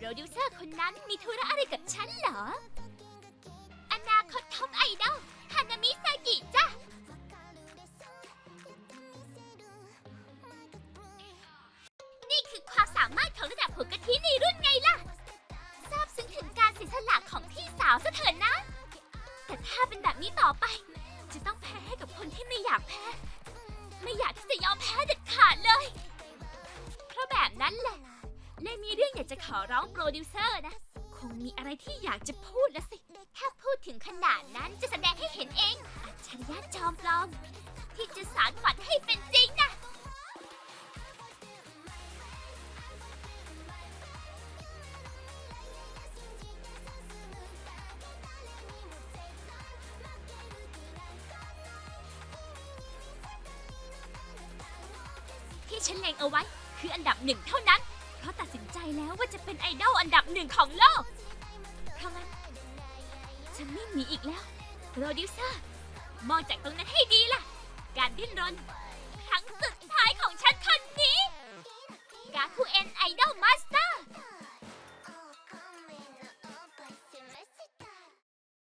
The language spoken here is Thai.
ดิวเซอร์คนนั้นมีธุระอะไรกับฉันเหรอ อนาคตท็อปไอดอลฮานามิซากิจ้ะ นี่คือความสามารถของระดับหัวกะทิในรุ่นไงล่ะ ทราบซึ้งถึงการเสียสละของพี่สาวซะเถิดนะ แต่ถ้าเป็นแบบนี้ต่อไป จะต้องแพ้ให้กับคนที่ไม่อยากแพ้ ไม่อยากที่จะยอมแพ้เด็ดขาดเลย มีเรื่องอยากจะขอร้องโปรดิวเซอร์นะ คงมีอะไรที่อยากจะพูดแล้วสิ ถ้าพูดถึงขนาดนั้นจะแสดงให้เห็นเอง อัจฉริยะจอมปลอม ที่จะสารฝันให้เป็นจริงนะ ที่ฉันเล็งเอาไว้คืออันดับหนึ่งเท่านั้น แล้วว่าจะเป็นไอดอลอันดับหนึ่งของโลก เพราะงั้น ฉันไม่หนีอีกแล้ว โปรดิวเซอร์ มองจากตรงนั้นให้ดีล่ะ การดิ้นรน